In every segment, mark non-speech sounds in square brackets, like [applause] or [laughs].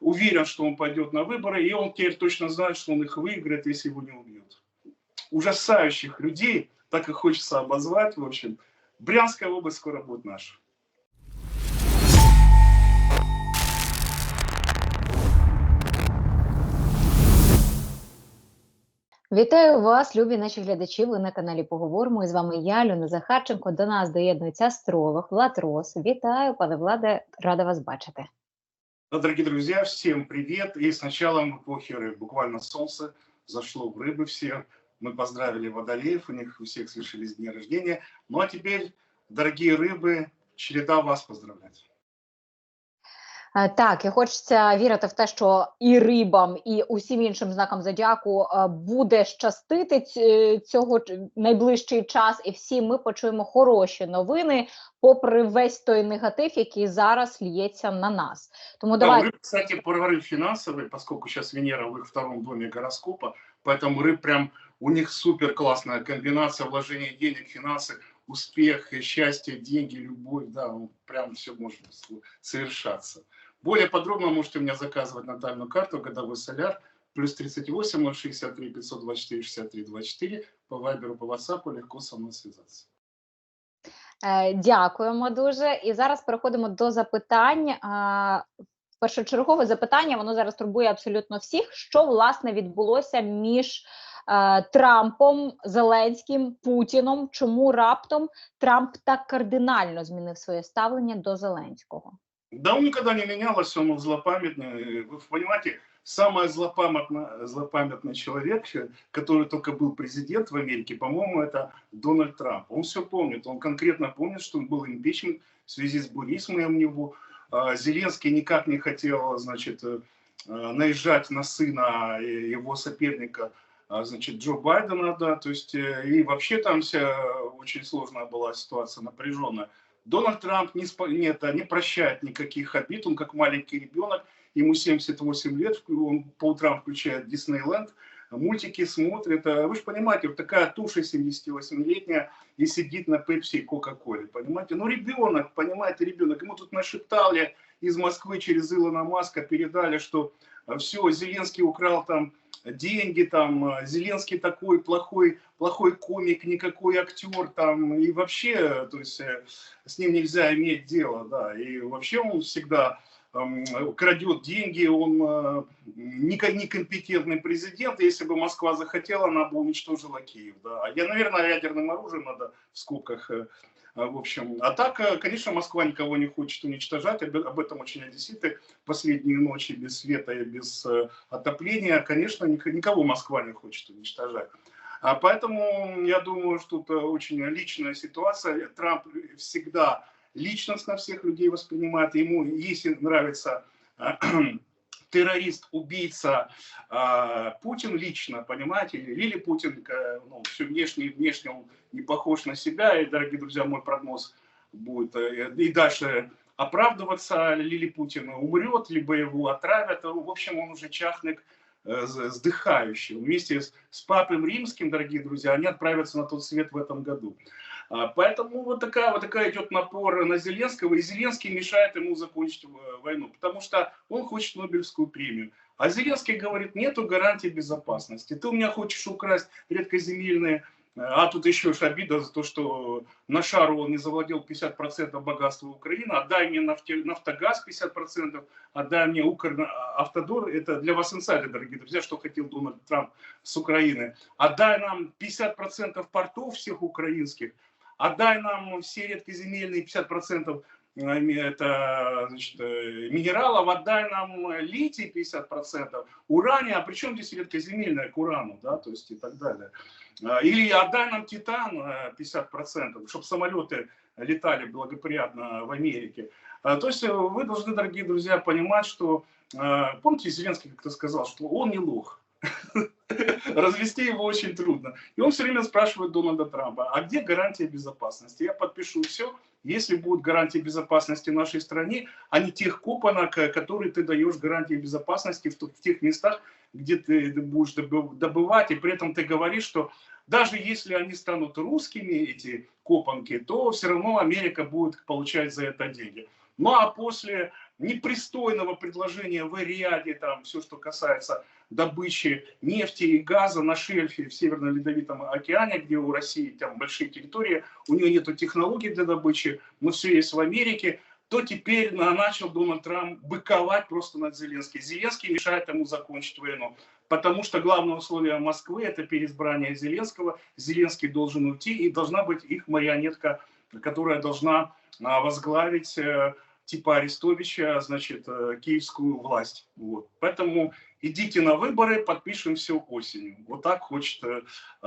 уверен, что он пойдет на выборы, и он теперь точно знает, что он их выиграет, если его не убьют. Ужасающих людей, так и хочется обозвать, в общем. Брянская область скоро будет наша. Вітаю вас, любі наші глядачі. Ви на каналі Поговоримо. І з вами я, Люна Захарченко. До нас доєднується астролог Влад Рос. Вітаю, пане Владе, рада вас бачити. Ну, Дорогие друзья, всем привет. И с началом эпохи. Буквально солнце зашло в рыбы все. Мы поздравили водолеев, у них у всех свершились дни рождения. Ну а теперь, дорогие рыбы, череда вас поздравлять. Е, Так, і хочеться вірити в те, що і рибам, і усім іншим знакам зодіаку е, буде щастити ць- цього ч- найближчий час, і всі ми почуємо хороші новини, попри весь той негатив, який зараз лється на нас. Тому Да, у давайте рыб, кстати, прорыв финансовый, поскольку сейчас Венера в их втором доме гороскопа, поэтому рыб прям, у них супер классная комбинация вложения денег, финансы, успех, счастье, деньги, любовь, да, ну, прям все может с- совершаться. Более подробно можете у меня заказывать натальную карту «Годовой соляр» плюс 38 063 524 63 24 по вайберу, по ватсапу легко со мной связаться. Е, Дякуємо дуже. І зараз переходимо до запитань. Першочергове запитання воно зараз турбує абсолютно всіх. Що власне відбулося між е, Трампом, Зеленським, Путіном? Чому раптом Трамп так кардинально змінив своє ставлення до Зеленського? Да он никогда не менялся, он злопамятный. Вы понимаете, самый злопамятный, злопамятный человек, который только был президент в Америке, по-моему, это Дональд Трамп. Он все помнит, он конкретно помнит, что был импичмент в связи с буризмом него. А, Зеленский никак не хотел, значит, э, э, наезжать на сына э, его соперника, а, значит, Джо Байдена, да, то есть, э, и вообще там вся очень сложная была ситуация, напряженная. Дональд Трамп не, спо- не, это, не прощает никаких обид, он как маленький ребенок, ему 78 лет, он по утрам включает Диснейленд, мультики смотрит. А Вы же понимаете, вот такая туша 78-летняя и сидит на Пепси и Кока-Коле, понимаете? Ну, ребенок, понимаете, ребенок. Ему тут нашептали из Москвы через Илона Маска, передали, что все, Зеленский украл там деньги, там, а, Зеленский такой плохой, плохой комик, никакой актер, там, и вообще, то есть, э, с ним нельзя иметь дело, да, и вообще он всегда эм, крадет деньги, он э, неко- некомпетентный президент, если бы Москва захотела, она бы уничтожила Киев, да, а я, наверное, ядерным оружием надо в скобках, э, э, в общем, а так, э, конечно, Москва никого не хочет уничтожать, об этом очень одесситы последние ночи без света и без э, отопления, конечно, ник- никого Москва не хочет уничтожать. А поэтому я думаю, что это очень личная ситуация. Трамп всегда личностно всех людей воспринимает. Ему, если нравится э, террорист, убийца э, Путин лично, понимаете, или, или Путин, э, ну, все внешне, внешне он не похож на себя. И, дорогие друзья, мой прогноз будет э, и дальше оправдываться, Лили Путин умрет, либо его отравят. В общем, он уже чахнет э, сдыхающий. Вместе с, с Папой Римским, дорогие друзья, они отправятся на тот свет в этом году. А, Поэтому вот такая, вот такая идет напор на Зеленского, и Зеленский мешает ему закончить э, войну, потому что он хочет Нобелевскую премию. А Зеленский говорит, нету гарантии безопасности. Ты у меня хочешь украсть редкоземельные, э, а тут еще ж обида за то, что на шару он не завладел 50% богатства Украины, отдай мне нафте- нафтогаз 50%, отдай мне Укравтодор, это для вас инсайды, дорогие друзья, что хотел Дональд Трамп с Украины. Отдай нам 50% портов всех украинских, отдай нам все редкоземельные 50% э, ми- это, значит, э, минералов, отдай нам э, литий 50%, урания, а при чем здесь редкоземельное к урану, да, то есть и так далее. Или отдай нам титан э, 50%, чтобы самолеты летали благоприятно в Америке. То есть э, вы должны, дорогие друзья, понимать, что, э, помните, Зеленский как-то сказал, что он не лох. [laughs] Развести его очень трудно. И он все время спрашивает Дональда Трампа, а где гарантия безопасности? Я подпишу все, если будут гарантии безопасности в нашей стране, а не тех копанок, э, которые ты даешь гарантии безопасности в, тех местах, где ты будешь добы- добывать, и при этом ты говоришь, что даже если они станут русскими, эти копанки, то все равно Америка будет получать за это деньги. Ну а после непристойного предложения в Ариаде, там все, что касается добычи нефти и газа на шельфе в Северно-Ледовитом океане, где у России там большие территории, у нее нет технологий для добычи, но все есть в Америке, то теперь начал Дональд Трамп быковать просто над Зеленским. Зеленский мешает ему закончить войну, потому что главное условие Москвы – это переизбрание Зеленского. Зеленский должен уйти, и должна быть их марионетка, которая должна а, возглавить э, типа Арестовича, значит, э, киевскую власть. Вот. Поэтому идите на выборы, подпишем все осенью. Вот так хочет, э,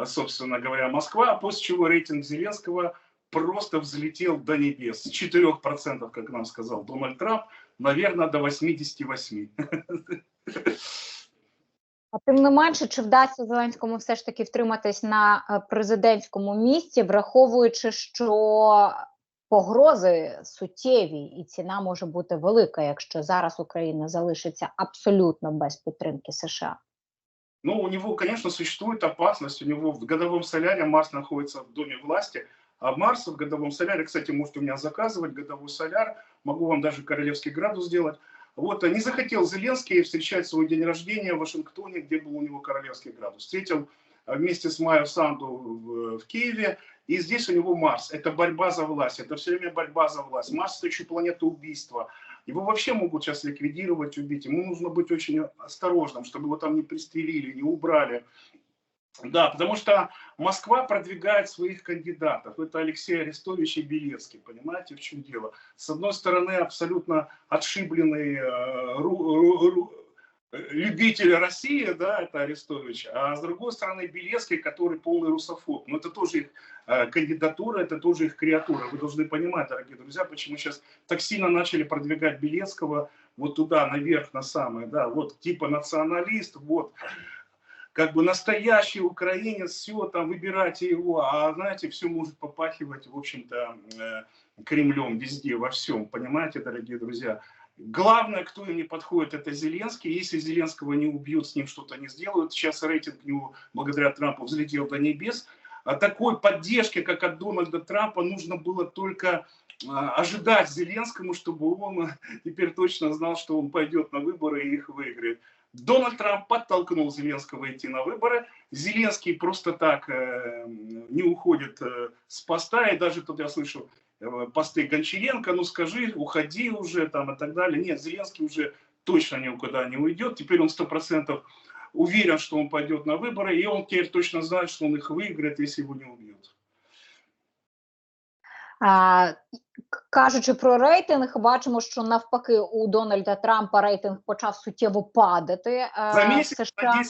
собственно говоря, Москва, а после чего рейтинг Зеленского просто взлетел до небес. С 4%, как нам сказал Дональд Трамп, наверное, до 88%. А тим не менше, чи вдасться Зеленському все ж таки втриматись на президентському місці, враховуючи, що погрози суттєві, і ціна може бути велика, якщо зараз Україна залишиться абсолютно без підтримки США. Ну, у него, конечно, существует опасность. У него в годовом соляре Марс находится в доме власти. А Марс в годовом соляре, кстати, можете у меня заказывать годовой соляр. Могу вам даже королевский градус сделать. Вот, не захотел Зеленский встречать свой день рождения в Вашингтоне, где был у него королевский градус. Встретил вместе с Майо Санду в, в Киеве, и здесь у него Марс. Это борьба за власть, это все время борьба за власть. Марс – это еще планета убийства. Его вообще могут сейчас ликвидировать, убить. Ему нужно быть очень осторожным, чтобы его там не пристрелили, не убрали. Да, потому что Москва продвигает своих кандидатов. Это Алексей Арестович и Белецкий. Понимаете, в чем дело? С одной стороны, абсолютно отшибленный э, любитель России, да, это Арестович, а с другой стороны Белецкий, который полный русофоб. Но это тоже их э, кандидатура, это тоже их креатура. Вы должны понимать, дорогие друзья, почему сейчас так сильно начали продвигать Белецкого вот туда, наверх, на самое, да, вот типа националист, вот как бы настоящий украинец, все, там, выбирайте его, а знаете, все может попахивать, в общем-то, э, Кремлем везде, во всем, понимаете, дорогие друзья. Главное, кто им не подходит, это Зеленский. Если Зеленского не убьют, с ним что-то не сделают. Сейчас рейтинг него благодаря Трампу взлетел до небес. А такой поддержки, как от Дональда Трампа, нужно было только а, ожидать Зеленскому, чтобы он теперь точно знал, что он пойдет на выборы и их выиграет. Дональд Трамп подтолкнул Зеленского идти на выборы. Зеленский просто так э, не уходит э, с поста. И даже тут я слышу, Э, посты Гончаренко, ну скажи, уходи уже там и так далее. Нет, Зеленский уже точно никуда не уйдет. Теперь он сто процентов уверен, что он пойдет на выборы, и он теперь точно знает, что он их выиграет, если его не убьют. А, кажучи про рейтинг, бачимо, що навпаки у Дональда Трампа рейтинг почав суттєво падати. За місяць на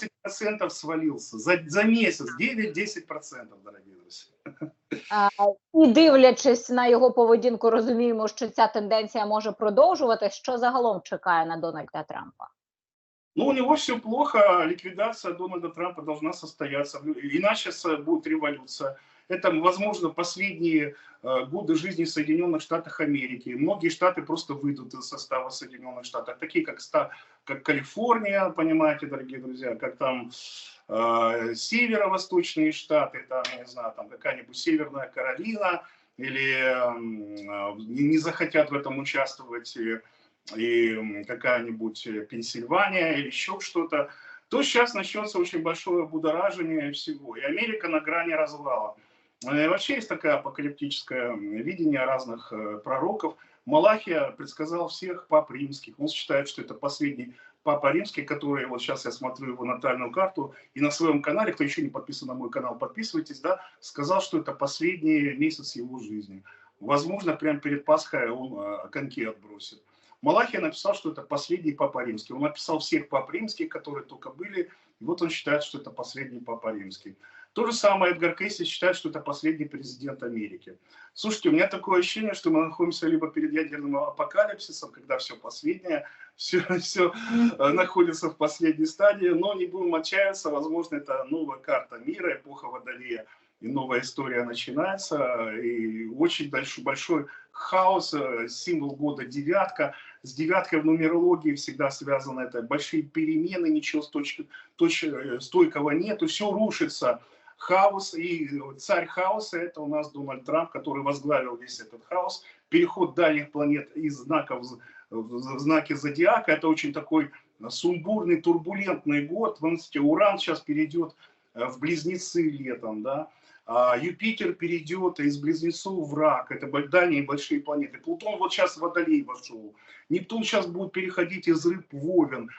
10% свалився. За, за місяць 9-10%, дорогі друзі. І дивлячись на його поведінку, розуміємо, що ця тенденція може продовжувати. Що загалом чекає на Дональда Трампа? Ну, у него все плохо, ликвидация Дональда Трампа должна состояться, иначе будет революция. Это, возможно, последние э, годы жизни в Соединенных Штатах Америки. Многие штаты просто выйдут из состава Соединенных Штатов, такие как, как Калифорния, понимаете, дорогие друзья, как там э, северо-восточные штаты, там, я не знаю, там какая-нибудь Северная Каролина, или э, не захотят в этом участвовать и, и какая-нибудь Пенсильвания или еще что-то, то сейчас начнется очень большое будоражение всего. И Америка на грани развала. Э, вообще есть такое апокалиптическое видение разных э, пророков. Малахия предсказал всех пап римских. Он считает, что это последний папа римский, который, вот сейчас я смотрю его натальную карту, и на своем канале, кто еще не подписан на мой канал, подписывайтесь, да, сказал, что это последний месяц его жизни. Возможно, прямо перед Пасхой он э, коньки отбросит. Малахия написал, что это последний папа римский. Он написал всех пап римских, которые только были, и вот он считает, что это последний папа римский. То же самое Эдгар Кейси считает, что это последний президент Америки. Слушайте, у меня такое ощущение, что мы находимся либо перед ядерным апокалипсисом, когда все последнее, все, все э, находится в последней стадии, но не будем отчаяться, возможно, это новая карта мира, эпоха Водолея, и новая история начинается, и очень большой, большой хаос, э, символ года девятка, с девяткой в нумерологии всегда связано это, большие перемены, ничего э, стойкого нету, все рушится, хаос, и царь хаоса это у нас Дональд Трамп, который возглавил весь этот хаос, переход дальних планет из знаков в знаке зодиака. Это очень такой сумбурный, турбулентный год. Знаете, Уран сейчас перейдет э, в близнецы летом, да. А Юпитер перейдет из близнецов в рак. Это дальние большие планеты. Плутон вот сейчас в Водолей вошел. Нептун сейчас будет переходить из рыб в Овен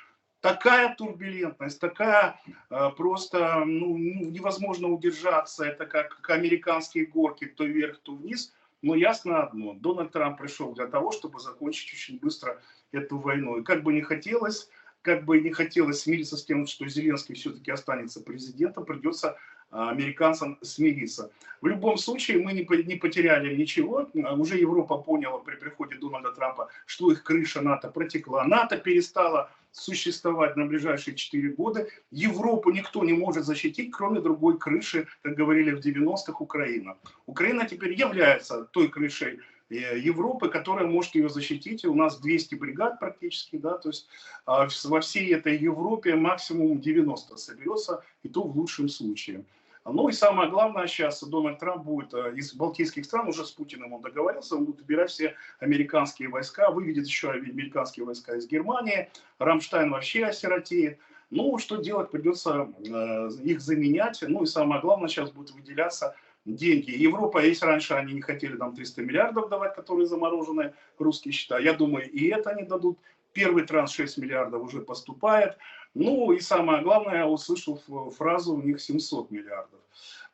такая турбулентность, такая э, просто ну, невозможно удержаться. Это как, как американские горки, то вверх, то вниз. Но ясно одно, Дональд Трамп пришел для того, чтобы закончить очень быстро эту войну. И как бы не хотелось, как бы не хотелось смириться с тем, что Зеленский все-таки останется президентом, придется а, американцам смириться. В любом случае мы не, не потеряли ничего. А, уже Европа поняла при приходе Дональда Трампа, что их крыша НАТО протекла. НАТО перестала существовать на ближайшие 4 года. Европу никто не может защитить, кроме другой крыши, как говорили в 90-х, Украина. Украина теперь является той крышей э, Европы, которая может ее защитить. У нас 200 бригад практически, да, то есть а, во всей этой Европе максимум 90 соберется, и то в лучшем случае. Ну и самое главное, сейчас Дональд Трамп будет э, из балтийских стран, уже с Путиным он договорился, он будет убирать все американские войска, выведет еще американские войска из Германии, Рамштайн вообще осиротеет. Ну, что делать, придется э, их заменять. Ну и самое главное, сейчас будут выделяться деньги. Европа, если раньше они не хотели нам 300 миллиардов давать, которые заморожены, русские счета, я думаю, и это они дадут. Первый транш 6 миллиардов уже поступает. Ну и самое главное, я услышал фразу у них 700 миллиардов.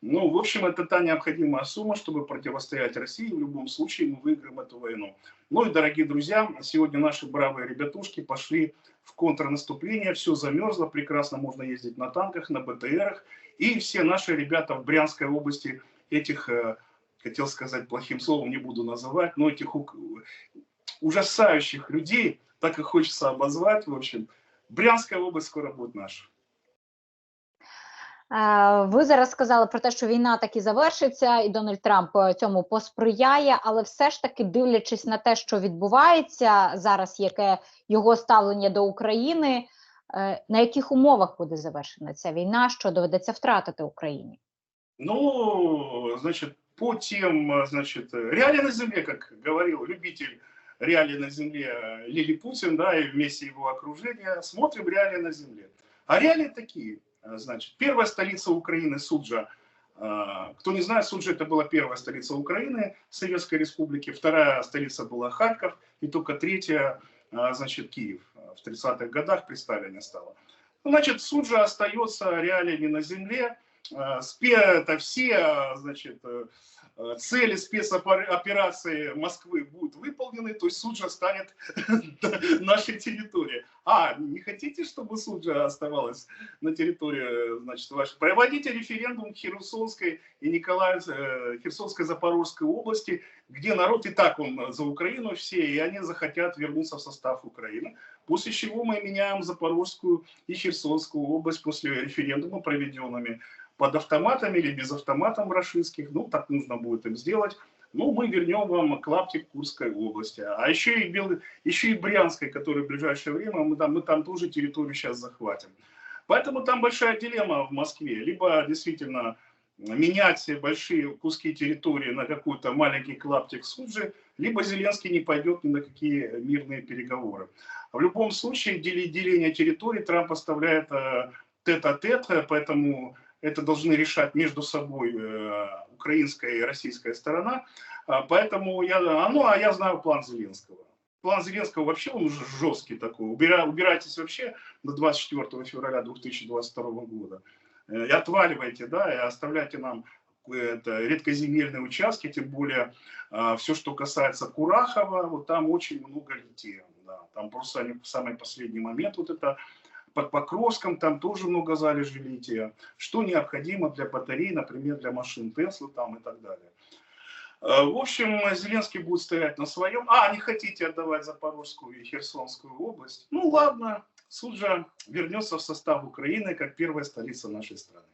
Ну, в общем, это та необходимая сумма, чтобы противостоять России. В любом случае мы выиграем эту войну. Ну и, дорогие друзья, сегодня наши бравые ребятушки пошли в контрнаступление. Все замерзло, прекрасно можно ездить на танках, на БТРах. И все наши ребята в Брянской области этих, э, хотел сказать плохим словом, не буду называть, но этих ужасающих людей, так и хочется обозвать, в общем, Брянська область скоро буде наша. Ви зараз сказали про те, що війна таки завершиться, і Дональд Трамп е, цьому посприяє, але все ж таки, дивлячись на те, що відбувається зараз, яке його ставлення до України, е, на яких умовах буде завершена ця війна, що доведеться втратити Україні? Ну, значить, по тем, значит, реалии на земле, как говорил любитель реалии на земле э, Лили Путин, да, и вместе его окружения, смотрим реалии на земле. А реалии такие, э, значит, первая столица Украины, Суджа, э, кто не знает, Суджа это была первая столица Украины, Советской Республики, вторая столица была Харьков, и только третья, значит, Киев. В 30-х годах при Сталине стала. Значит, Суджа остается реалиями на земле, это все, значит, цели спецоперации Москвы будут выполнены, то есть Суджа станет [laughs] нашей территорией. А, не хотите, чтобы Суджа оставалась на территории значит, вашей? Проводите референдум Херсонской и Николаев, э, Херсонской Запорожской области, где народ и так он за Украину все, и они захотят вернуться в состав Украины. После чего мы меняем Запорожскую и Херсонскую область после референдума, проведенными под автоматами или без автоматов рашистских, ну, так нужно будет им сделать. Ну, мы вернем вам клаптик Курской области. А еще и, Бел... еще и Брянской, который в ближайшее время, мы там, мы там тоже территорию сейчас захватим. Поэтому там большая дилемма в Москве. Либо действительно менять большие куски территории на какой-то маленький клаптик Суджи, либо Зеленский не пойдет ни на какие мирные переговоры. В любом случае деление территории Трамп оставляет э, тет-а-тет, -тет, поэтому это должны решать между собой э, украинская и российская сторона. А, поэтому я, а, ну, а я знаю план Зеленского. План Зеленского вообще он уже жесткий такой. Убира, убирайтесь вообще до 24 февраля 2022 года. Э, и отваливайте, да, и оставляйте нам это, редкоземельные участки, тем более а, все, что касается Курахова, вот там очень много лития. Да, там просто они в самый последний момент вот это под Покровском там тоже много залежей лития, что необходимо для батарей, например, для машин Теслы там и так далее. Э, в общем, Зеленский будет стоять на своем. А, не хотите отдавать Запорожскую и Херсонскую область? Ну ладно, Суджа вернется в состав Украины как первая столица нашей страны.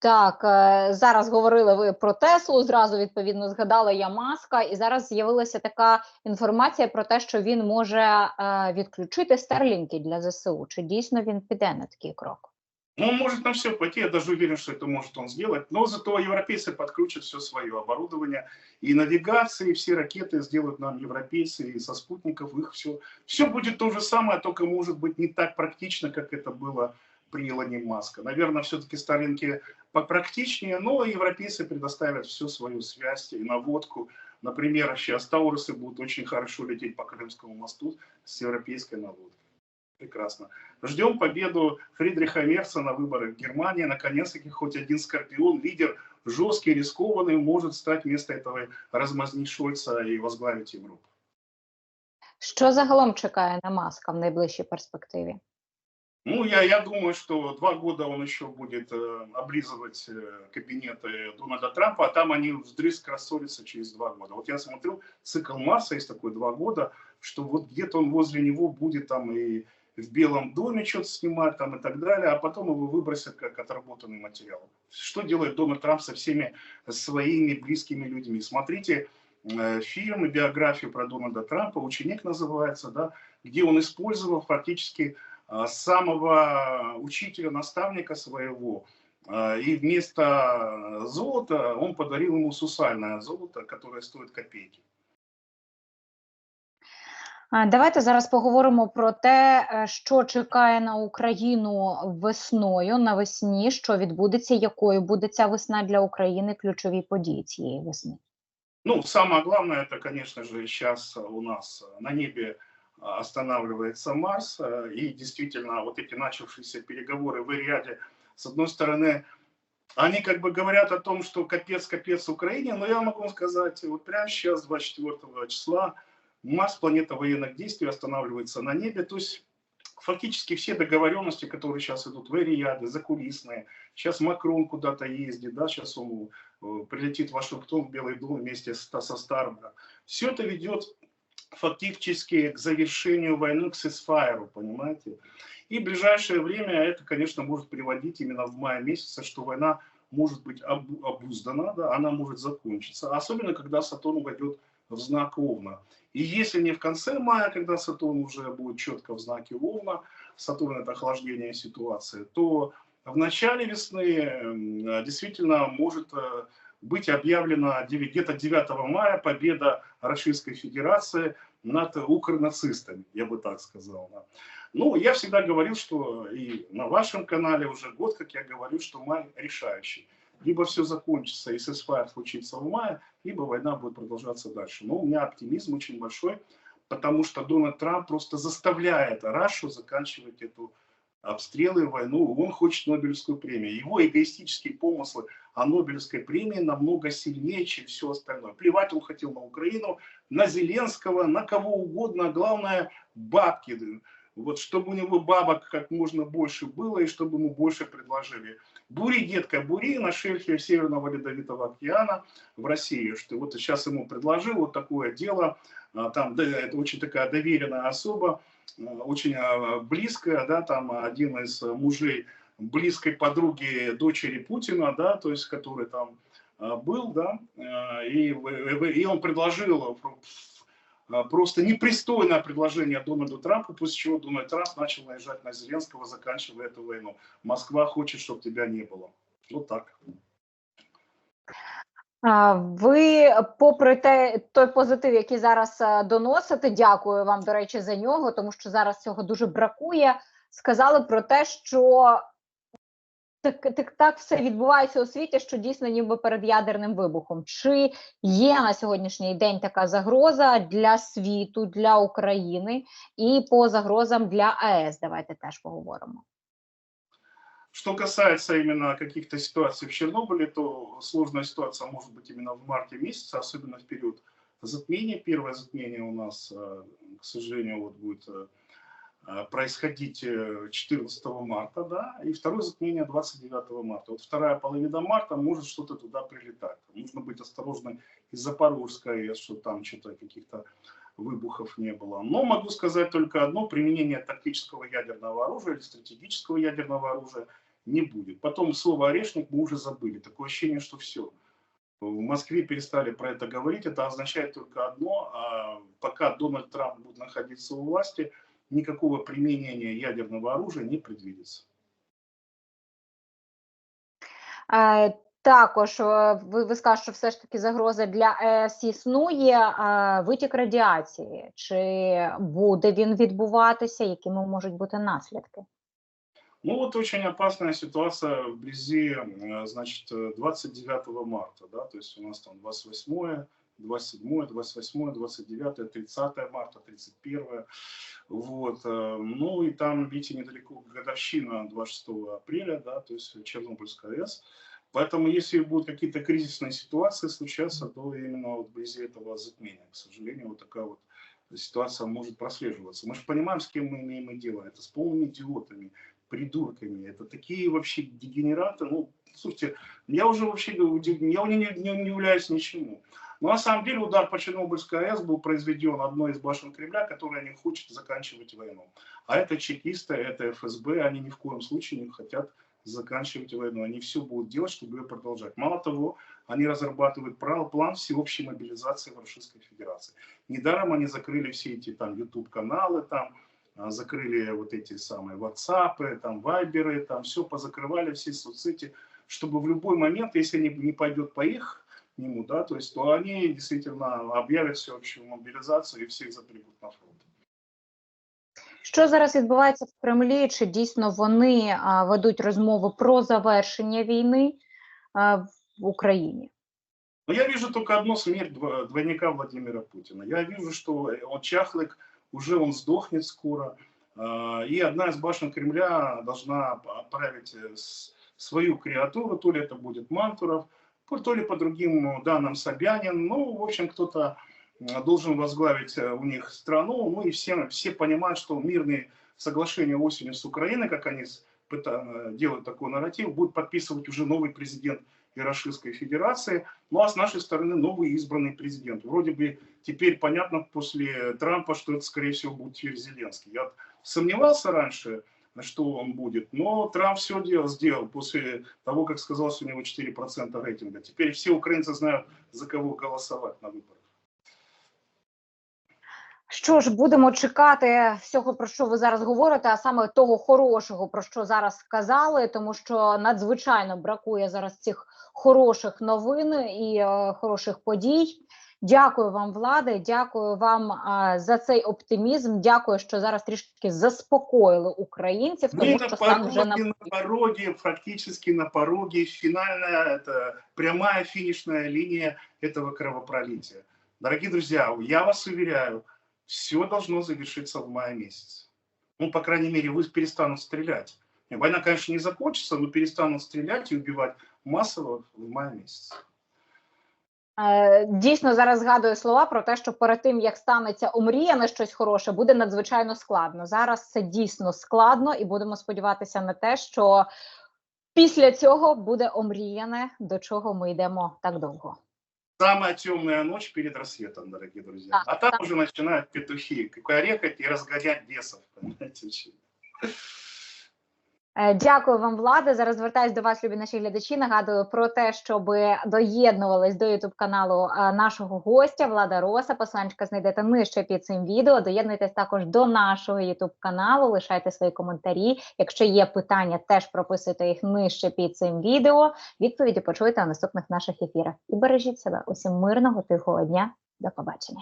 Так, е, зараз говорили ви про Теслу. Зразу відповідно згадала я маска, і зараз з'явилася така інформація про те, що він може е, відключити старлінки для ЗСУ. Чи дійсно він піде на такий крок? Ну, он может на все пойти, я даже уверен, что это может он сделать, но зато европейцы подключат все свое оборудование, и навигации, и все ракеты сделают нам европейцы, и со спутников их все. Все будет то же самое, только может быть не так практично, как это было при Илоне Маска. Наверное, все-таки Старинки попрактичнее, но европейцы предоставят всю свою связь и наводку. Например, сейчас Таурусы будут очень хорошо лететь по Крымскому мосту с европейской наводкой. Прекрасно. Ждем победу Фридриха Мерца на выборах в Германии. Наконец-таки хоть один Скорпион, лидер жесткий, рискованный, может стать вместо этого размазни Шольца и возглавить Европу. Що загалом чекає на Маска в найближчій перспективі? Ну, я, я думаю, что два года он еще будет э, облизывать э, кабинеты Дональда Трампа, а там они вдрызг рассорятся через два года. Вот я смотрю, цикл Марса есть такой два года, что вот где-то он возле него будет там и в Белом доме что-то снимать там и так далее, а потом его выбросят как отработанный материал. Что делает Дональд Трамп со всеми своими близкими людьми? Смотрите э, фильм и биографию про Дональда Трампа, «Ученик» называется, да, где он использовал фактически самого учителя, наставника своего, и вместо золота он подарил ему сусальное золото, которое стоит копейки. Давайте зараз поговоримо про те, е, що чекає на Україну весною навесні, що відбудеться, якою буде ця весна для України, ключові події цієї весни. Ну, самое главное, это, конечно же, сейчас у нас на небе останавливается Марс, и действительно вот эти начавшиеся переговоры в Ириаде, с одной стороны, они как бы говорят о том, что капец, капец Украине, но я могу сказать, вот прямо сейчас, 24 числа, Марс, планета военных действий, останавливается на небе. То есть фактически все договоренности, которые сейчас идут в Эриаде, закулисные, сейчас Макрон куда-то ездит, да, сейчас он э, прилетит в Вашингтон, в Белый дом вместе со, со Старбо. Все это ведет фактически к завершению войны, к сесфайру, понимаете? И в ближайшее время это, конечно, может приводить именно в мае месяце, что война может быть обуздана, да, она может закончиться. Особенно, когда Сатурн войдет в знак Овна. И если не в конце мая, когда Сатурн уже будет четко в знаке Овна, Сатурн это охлаждение ситуации, то в начале весны действительно может э, быть объявлена где-то 9 мая победа Российской Федерации над укронацистами, я бы так сказал. Ну, я всегда говорил, что и на вашем канале уже год, как я говорю, что май решающий либо все закончится и ceasefire случится в мае, либо война будет продолжаться дальше. Но у меня оптимизм очень большой, потому что Дональд Трамп просто заставляет Рашу заканчивать эту обстрелы, войну. Он хочет Нобелевскую премию. Его эгоистические помыслы о Нобелевской премии намного сильнее, чем все остальное. Плевать он хотел на Украину, на Зеленского, на кого угодно. А главное, бабки вот чтобы у него бабок как можно больше было и чтобы ему больше предложили. Бури, детка, бури на шельфе Северного Ледовитого океана в России, что вот сейчас ему предложил вот такое дело, а, там да, это очень такая доверенная особа, очень а, близкая, да, там один из мужей близкой подруги дочери Путина, да, то есть который там был, да, и, и он предложил а, просто непристойное предложение Дональду Трампу, после чего Дональд Трамп начал наезжать на Зеленского, заканчивая эту войну. Москва хочет, чтобы тебя не было. Вот так. Ви, попри те, той позитив, який зараз доносите, дякую вам, до речі, за нього, тому що зараз цього дуже бракує. Сказали про те, що так так, так все відбувається у світі, що дійсно ніби перед ядерним вибухом. Чи є на сьогоднішній день така загроза для світу, для України і по загрозам для АЕС? Давайте теж поговоримо. Что касается именно каких-то ситуаций в Чернобыле, то сложная ситуация может быть именно в марте месяце, особенно в период затмения. Первое затмение у нас, э, к сожалению, вот будет э, происходить 14 э, марта, да, и второе затмение 29 марта. Вот вторая половина марта может что-то туда прилетать. Нужно быть осторожным из Запорожска, что там что-то каких-то выбухов не было. Но могу сказать только одно, применение тактического ядерного оружия или стратегического ядерного оружия не будет. Потом слово «орешник» мы уже забыли. Такое ощущение, что все. В Москве перестали про это говорить. Это означает только одно. А пока Дональд Трамп будет находиться у власти – никакого применения ядерного оружия не предвидится. Е, Також е, ви, ви скажете, що все ж таки загроза для ЕС існує. е, Витік радіації. Чи буде він відбуватися? Якими можуть бути наслідки? Ну вот очень опасная ситуация вблизи, э, значит, э, 29 марта, да, то есть у нас там 28, 27, 28, 29, 30 марта, 31, вот, э, ну и там, видите, недалеко годовщина 26 апреля, да, то есть Чернобыльская АЭС, поэтому если будут какие-то кризисные ситуации случаться, то именно вот вблизи этого затмения, к сожалению, вот такая вот ситуация может прослеживаться. Мы же понимаем, с кем мы имеем дело, это с полными идиотами, придурками. Это такие вообще дегенераты. Ну, слушайте, я уже вообще я не, не, не удивляюсь ничему. Но на самом деле удар по Чернобыльской АЭС был произведен одной из башен Кремля, которая не хочет заканчивать войну. А это чекисты, это ФСБ, они ни в коем случае не хотят заканчивать войну. Они все будут делать, чтобы ее продолжать. Мало того, они разрабатывают план всеобщей мобилизации в Российской Федерации. Недаром они закрыли все эти там YouTube-каналы, там закрыли вот эти самые WhatsApp, там Viber, там все позакрывали, все соцсети, чтобы в любой момент, если не, не пойдет по их нему, да, то есть, то они действительно объявят всеобщую мобилизацию и всех запрягут на фронт. Що зараз відбувається в Кремлі? Чи дійсно вони а, ведуть розмови про завершення війни а, в Україні? Но я вижу только одну смерть дво- двойника Владимира Путина. Я вижу, что он чахлик, уже он сдохнет скоро. А, И одна из башен Кремля должна отправить э, свою креатуру, то ли это будет Мантуров, то ли по другим данным Собянин. Ну, в общем, кто-то м, должен возглавить э, у них страну. Ну и все, все понимают, что мирные соглашения осенью с Украиной, как они делают такой нарратив, будет подписывать уже новый президент Российской Федерации. Ну а с нашей стороны новый избранный президент. Вроде бы теперь понятно после Трампа, что это, скорее всего, будет теперь Зеленский. Я сомневался раньше, что он будет, но Трамп все делал, сделал после того, как сказал, что у него 4% рейтинга. Теперь все украинцы знают, за кого голосовать на выборах. Що ж, будемо чекати всього, про що ви зараз говорите, а саме того хорошого, про що зараз сказали, тому що надзвичайно бракує зараз цих хороших новин і е, хороших подій. Дякую вам, влади. Дякую вам е, за цей оптимізм. Дякую, що зараз трішки заспокоїли українців, Мы тому на що стан вже на пороге, на пороге, фактически на пороге финальная, это прямая финишная линия этого кровопролития. Дорогие друзья, я вас уверяю, все должно завершиться в мае месяце. Ну, по крайней мере, вы перестанут стрелять. Война, конечно, не закончится, но перестанут стрелять и убивать массово в мае месяце. Е, Дійсно, зараз згадую слова про те, що перед тим як станеться омріяне щось хороше, буде надзвичайно складно. Зараз це дійсно складно, і будемо сподіватися на те, що після цього буде омріяне, до чого ми йдемо так довго. Самая темная ночь перед рассветом, дорогие друзья. Да, а там да. уже начинают петухи кукарекать и разгонять бесов. Понимаете, Дякую вам, влади. Зараз звертаюсь до вас, любі наші глядачі. Нагадую про те, щоб доєднувались до ютуб каналу е, нашого гостя Влада Роса. Посланчика знайдете нижче під цим відео. Доєднуйтесь також до нашого ютуб каналу. Лишайте свої коментарі. Якщо є питання, теж прописуйте їх нижче під цим відео. Відповіді почуєте у наступних наших ефірах. І бережіть себе усім мирного тихого дня. До побачення.